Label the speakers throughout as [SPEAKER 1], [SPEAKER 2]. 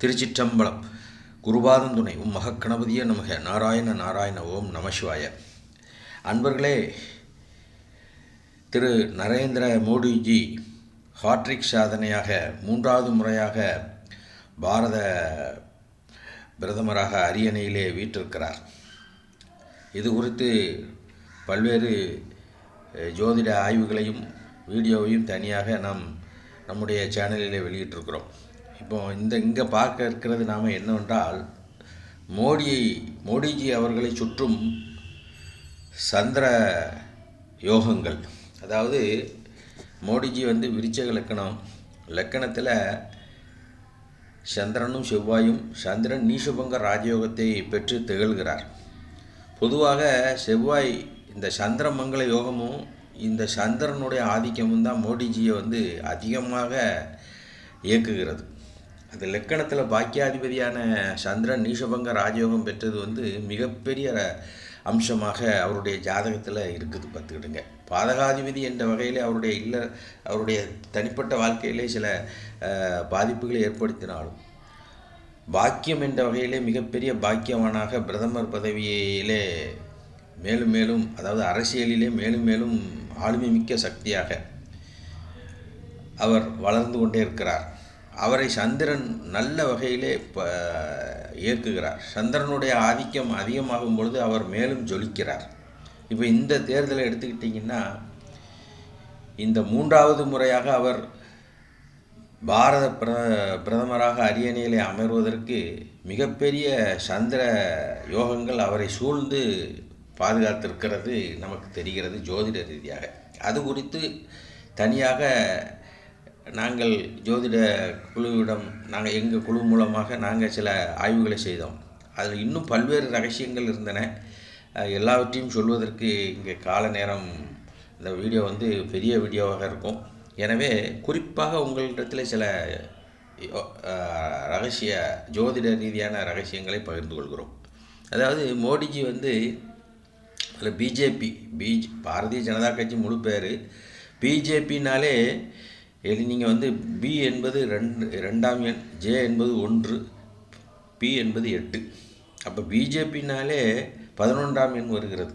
[SPEAKER 1] திருச்சிற்றம்பலம். குருபாதம் துணை. உம் மகக்கணபதியே நமக. நாராயண நாராயண ஓம் நமசிவாய அன்பர்களே திரு நரேந்திர மோடிஜி ஹாட்ரிக் சாதனையாக மூன்றாவது முறையாக பாரத பிரதமராக அரியணையிலே வீற்றிருக்கிறார். இது குறித்து பல்வேறு ஜோதிட ஆய்வுகளையும் வீடியோவையும் தனியாக நாம் நம்முடைய சேனலிலே வெளியிட்டிருக்கிறோம். இப்போ இந்த இங்கே பார்க்க இருக்கிறது நாம் என்னவென்றால் மோடியை மோடிஜி அவர்களை சுற்றும் சந்திர யோகங்கள். அதாவது மோடிஜி வந்து விருச்சக லக்கணம். லக்கணத்தில் சந்திரனும் செவ்வாயும் சந்திரன் நீசபங்க ராஜயோகத்தை பெற்று திகழ்கிறார். பொதுவாக செவ்வாய் இந்த சந்திரமங்கல யோகமும் இந்த சந்திரனுடைய ஆதிக்கமும் தான் மோடிஜியை வந்து அதிகமாக இயக்குகிறது. அந்த லக்கணத்தில் பாக்கியாதிபதியான சந்திரன் நீஷபங்க ராஜயோகம் பெற்றது வந்து மிகப்பெரிய அம்சமாக அவருடைய ஜாதகத்தில் இருக்குது பார்த்துக்கிடுங்க. பாதகாதிபதி என்ற வகையில் அவருடைய இல்ல அவருடைய தனிப்பட்ட வாழ்க்கையிலே சில பாதிப்புகளை ஏற்படுத்தினாலும் பாக்கியம் என்ற வகையிலே மிகப்பெரிய பாக்கியவானாக பிரதமர் பதவியிலே மேலும் மேலும் அதாவது அரசியலிலே மேலும் மேலும் ஆளுமை மிக்க சக்தியாக அவர் வளர்ந்து கொண்டே இருக்கிறார். அவரை சந்திரன் நல்ல வகையிலே ப இயக்குகிறார். சந்திரனுடைய ஆதிக்கம் அதிகமாகும் பொழுது அவர் மேலும் ஜொலிக்கிறார். இப்போ இந்த தேர்தலை எடுத்துக்கிட்டிங்கன்னா இந்த மூன்றாவது முறையாக அவர் பாரத பிர பிரதமராக அரியணையிலே அமர்வதற்கு மிகப்பெரிய சந்திர யோகங்கள் அவரை சூழ்ந்து பாதுகாத்திருக்கிறது நமக்கு தெரிகிறது ஜோதிட ரீதியாக. அது குறித்து தனியாக நாங்கள் ஜோதிட குழுவிடம் நாங்கள் எங்கள் குழு மூலமாக நாங்கள் சில ஆய்வுகளை செய்தோம். அதில் இன்னும் பல்வேறு ரகசியங்கள் இருந்தன. எல்லாவற்றையும் சொல்வதற்கு இங்கே கால நேரம் இந்த வீடியோ வந்து பெரிய வீடியோவாக இருக்கும். எனவே குறிப்பாக உங்களிடத்தில் சில ரகசிய ஜோதிட ரீதியான ரகசியங்களை பகிர்ந்து கொள்கிறோம். அதாவது மோடிஜி வந்து அதில் பிஜேபி பிஜ் பாரதிய ஜனதா கட்சி முழு பேர் பிஜேபினாலே எது நீங்கள் வந்து பி என்பது ரெண்டு ரெண்டாம் எண் ஜே என்பது ஒன்று பி என்பது எட்டு. அப்போ பிஜேபினாலே பதினொன்றாம் எண் வருகிறது.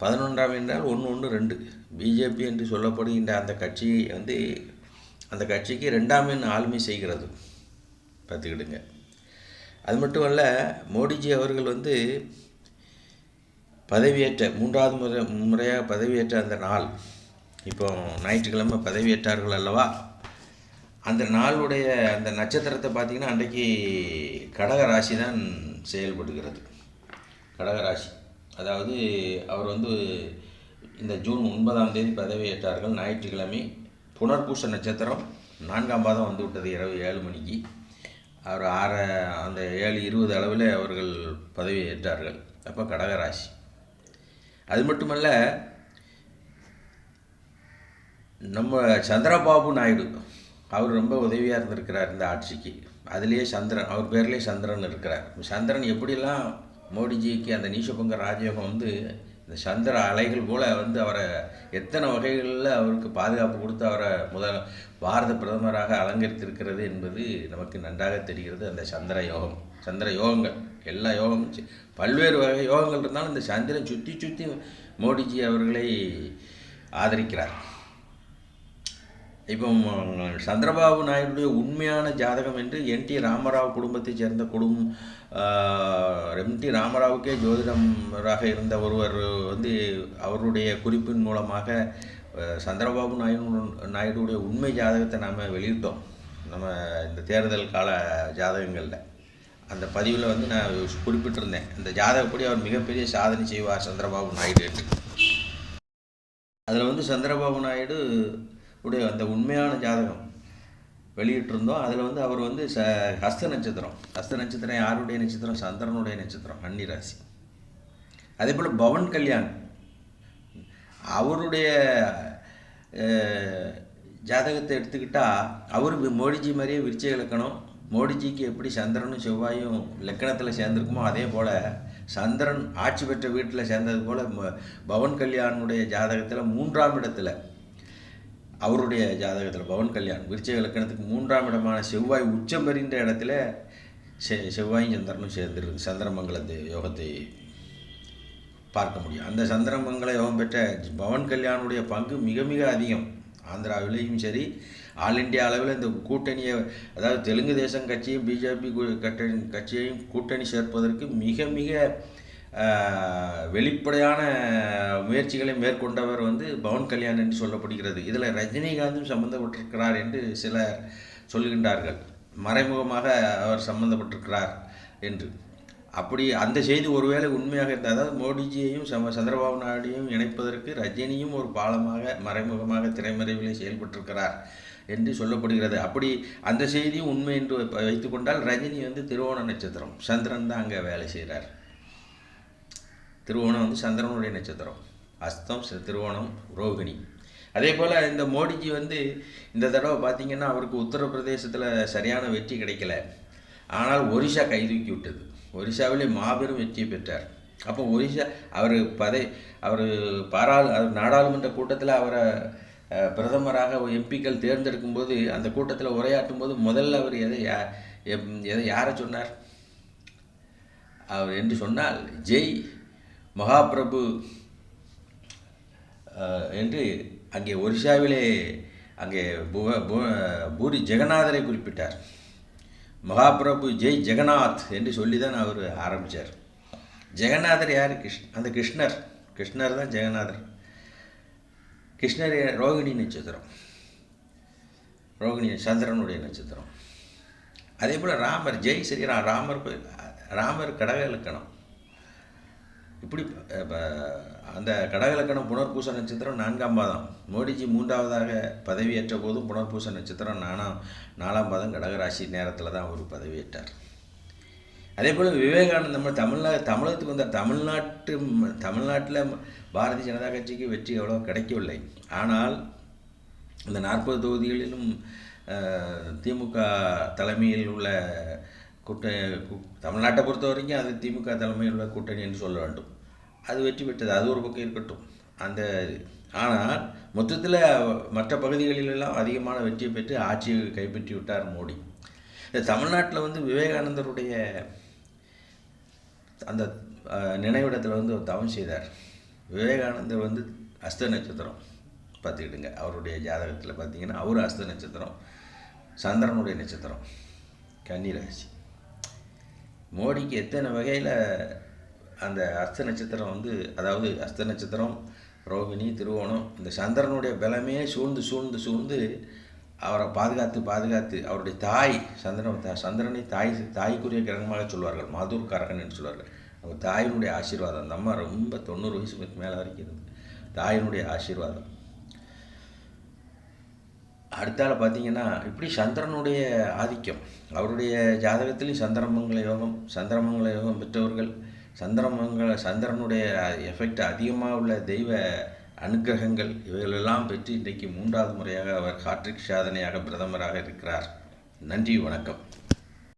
[SPEAKER 1] பதினொன்றாம் என்றால் ஒன்று ஒன்று ரெண்டு. பிஜேபி என்று சொல்லப்படுகின்ற அந்த கட்சி வந்து அந்த கட்சிக்கு ரெண்டாம் எண் ஆளுமை செய்கிறது. பார்த்துக்கிடுங்க. அது மட்டும் அல்ல மோடிஜி அவர்கள் வந்து பதவியேற்ற மூன்றாவது முறை முறையாக பதவியேற்ற அந்த நாள் இப்போ ஞாயிற்றுக்கிழமை பதவியேற்றார்கள் அல்லவா? அந்த நாளுடைய அந்த நட்சத்திரத்தை பார்த்திங்கன்னா அன்றைக்கு கடக ராசி தான் செயல்படுகிறது. கடக ராசி. அதாவது அவர் வந்து இந்த ஜூன் ஒன்பதாம் தேதி பதவியேற்றார்கள். ஞாயிற்றுக்கிழமை புனர்பூச நட்சத்திரம் நான்காம் பாதம் வந்து விட்டது இரவு ஏழு மணிக்கு. அவர் ஆற அந்த ஏழு இருபது அளவில் அவர்கள் பதவி ஏற்றார்கள் அப்போ கடகராசி அது மட்டுமல்ல நம்ம சந்திரபாபு நாயுடு அவர் ரொம்ப உதவியாக இருந்திருக்கிறார் இந்த ஆட்சிக்கு. அதுலேயே சந்திரன் அவர் பேர்லேயே சந்திரன் இருக்கிறார். சந்திரன் எப்படிலாம் மோடிஜிக்கு அந்த நீஷபங்க ராஜயோகம் வந்து இந்த சந்திர அலைகள் போல் வந்து அவரை எத்தனை வகைகளில் அவருக்கு பாதுகாப்பு கொடுத்து அவரை முதல் பாரத பிரதமராக அலங்கரித்திருக்கிறது என்பது நமக்கு நன்றாக தெரிகிறது. அந்த சந்திர யோகம் சந்திர யோகங்கள் எல்லா யோகமும் பல்வேறு வகை யோகங்கள் இருந்தாலும் இந்த சந்திரன் சுற்றி சுற்றி மோடிஜி அவர்களை ஆதரிக்கிறார். இப்போ சந்திரபாபு நாயுடுடைய உண்மையான ஜாதகம் என்று என் டி ராமராவ் குடும்பத்தைச் சேர்ந்த குடும்பம் எம் டி ராமராவுக்கே ஜோதிடராக இருந்த ஒருவர் வந்து அவருடைய குறிப்பின் மூலமாக சந்திரபாபு நாயுடு நாயுடுடைய உண்மை ஜாதகத்தை நாம் வெளியிட்டோம். நம்ம இந்த தேர்தல் கால ஜாதகங்களில். அந்த பதிவில் வந்து நான் குறிப்பிட்டிருந்தேன். இந்த ஜாதகப்படி அவர் மிகப்பெரிய சாதனை செய்வார் சந்திரபாபு நாயுடு என்று. அதில் வந்து சந்திரபாபு நாயுடு உடைய அந்த உண்மையான ஜாதகம் வெளியிட்டிருந்தோம். அதில் வந்து அவர் வந்து ச ஹஸ்த நட்சத்திரம். ஹஸ்த நட்சத்திரம் யாருடைய நட்சத்திரம்? சந்திரனுடைய நட்சத்திரம் அன்னி ராசி. அதே போல் பவன் கல்யாண். அவருடைய ஜாதகத்தை எடுத்துக்கிட்டால் அவர் மோடிஜி மாதிரியே விருச்சிக இலக்கணம் மோடிஜிக்கு எப்படி சந்திரனும் செவ்வாயும் லக்கணத்தில் சேர்ந்துருக்குமோ அதே போல் சந்திரன் ஆட்சி பெற்ற வீட்டில் சேர்ந்தது போல் பவன் கல்யாணுடைய ஜாதகத்தில் மூன்றாம் இடத்துல அவருடைய ஜாதகத்தில் பவன் கல்யாண் விருச்சிக இலக்கணத்துக்கு மூன்றாம் இடமான செவ்வாய் உச்சம் பெறுகின்ற இடத்துல செ செவ்வாயும் சந்திரனும் சேர்ந்துருக்கு. சந்திரமங்கலத்து யோகத்தை பார்க்க முடியும். அந்த சந்திரமங்கல யோகம் பெற்ற பவன் கல்யாணுடைய பங்கு மிக மிக அதிகம். ஆந்திராவிலேயும் சரி ஆல் இண்டியா அளவில் இந்த கூட்டணியை அதாவது தெலுங்கு தேசம் கட்சியும் பிஜேபி கட்டணி கட்சியையும் கூட்டணி சேர்ப்பதற்கு மிக மிக வெளிப்படையான முயற்சிகளை மேற்கொண்டவர் வந்து பவன் கல்யாண் என்று சொல்லப்படுகிறது. இதில் ரஜினிகாந்தும் சம்பந்தப்பட்டிருக்கிறார் என்று சிலர் சொல்கின்றார்கள். மறைமுகமாக அவர் சம்பந்தப்பட்டிருக்கிறார் என்று. அப்படி அந்த செய்தி ஒருவேளை உண்மையாக இருந்தால் அதாவது மோடிஜியையும் சம சந்திரபாபு நாயுடையும் இணைப்பதற்கு ரஜினியும் ஒரு பாலமாக மறைமுகமாக திரைமறைவிலே செயல்பட்டிருக்கிறார் என்று சொல்லப்படுகிறது. அப்படி அந்த செய்தியும் உண்மை என்று வைத்துக்கொண்டால் ரஜினி வந்து திருவோண நட்சத்திரம். சந்திரன் தான் அங்கே வேலை செய்கிறார். திருவோணம் வந்து சந்திரனுடைய நட்சத்திரம். அஸ்தம் திருவோணம் ரோகிணி. அதே போல் இந்த மோடிஜி வந்து இந்த தடவை பார்த்திங்கன்னா அவருக்கு உத்தரப்பிரதேசத்தில் சரியான வெற்றி கிடைக்கல. ஆனால் ஒரிஷா கைதூக்கி விட்டது. ஒரிஷாவிலே மாபெரும் வெற்றியை பெற்றார். அப்போ ஒரிஷா அவர் பதை அவர் பாராளு அவர் நாடாளுமன்ற கூட்டத்தில் அவரை பிரதமராக எம்பிக்கள் தேர்ந்தெடுக்கும் போது அந்த கூட்டத்தில் உரையாற்றும் போது முதல்ல அவர் எதை யா- எம்- எதை யாரை சொன்னார்? அவர் என்று சொன்னால் ஜெய் மகாபிரபு என்று அங்கே ஒரிசாவிலே அங்கே புவ- பூரி ஜெகநாதரை குறிப்பிட்டார். மகாபிரபு ஜெய் ஜெகநாத் என்று சொல்லி தான் அவர் ஆரம்பித்தார் ஜெகநாதர் யார்? கிருஷ் அந்த கிருஷ்ணர். கிருஷ்ணர் தான் ஜெகநாதர். கிருஷ்ணர் ரோகிணி நட்சத்திரம். ரோகிணி சந்திரனுடைய நட்சத்திரம். அதே போல் ராமர் ஜெய் ஸ்ரீராம் ராமர் ராமர் கடக இலக்கணம். இப்படி அந்த கடகலக்கணம் புனர்பூச நட்சத்திரம் நான்காம் பாதம். மோடிஜி மூன்றாவதாக பதவியேற்ற போதும் புனர்பூச நட்சத்திரம் நானாம் நாலாம் பாதம் கடகராசி நேரத்தில் தான் அவர் பதவியேற்றார். அதே போல் விவேகானந்தம் நம்ம தமிழ்நா தமிழகத்துக்கு வந்த தமிழ்நாட்டு தமிழ்நாட்டில் பாரதிய ஜனதா கட்சிக்கு வெற்றி அவ்வளோ கிடைக்கவில்லை. ஆனால் இந்த நாற்பது தொகுதிகளிலும் திமுக தலைமையில் உள்ள கூட்ட தமிழ்நாட்டை பொறுத்த வரைக்கும் அது திமுக தலைமையிலுள்ள கூட்டணி என்று சொல்ல வேண்டும். அது வெற்றி பெற்றது அது ஒரு பக்கம் இருக்கட்டும். அந்த ஆனால் மொத்தத்தில் மற்ற பகுதிகளிலெல்லாம் அதிகமான வெற்றியை பெற்று ஆட்சியை கைப்பற்றி விட்டார் மோடி. இந்த தமிழ்நாட்டில் வந்து விவேகானந்தருடைய அந்த நினைவிடத்தில் வந்து ஒரு தவம் செய்தார். விவேகானந்தர் வந்து அஸ்த நட்சத்திரம் பார்த்துக்கிட்டுங்க அவருடைய ஜாதகத்தில் பார்த்தீங்கன்னா அவர் அஸ்த நட்சத்திரம் சந்திரனுடைய நட்சத்திரம் கன்னிராசி. மோடிக்கு எத்தனை வகையில் அந்த அஸ்த நட்சத்திரம் வந்து அதாவது அஸ்த நட்சத்திரம் ரோகிணி திருவோணம் இந்த சந்திரனுடைய பலமே சூழ்ந்து சூழ்ந்து சூழ்ந்து அவரை பாதுகாத்து பாதுகாத்து அவருடைய தாய் சந்திரன் சந்திரனை தாய் தாய்க்குரிய கிரகமாக சொல்வார்கள். மாதூர் கரகன் என்று சொல்வார்கள். அவங்க தாயினுடைய ஆசீர்வாதம். அந்த அம்மா ரொம்ப தொண்ணூறு வயசுக்கு மேலே வரைக்கும் இருந்தது. தாயினுடைய ஆசீர்வாதம். அடுத்தால பார்த்தீங்கன்னா இப்படி சந்திரனுடைய ஆதிக்கம் அவருடைய ஜாதகத்திலையும் சந்திரமங்கல யோகம் சந்திரமங்கல யோகம் பெற்றவர்கள் சந்திரமங்கல சந்திரனுடைய எஃபெக்ட் அதிகமாக உள்ள தெய்வ அனுக்கிரகங்கள் இவைகளெல்லாம் பெற்று இன்றைக்கு மூன்றாவது முறையாக அவர் ஹாட்ரிக் சாதனையாக பிரதமராக இருக்கிறார். நன்றி வணக்கம்.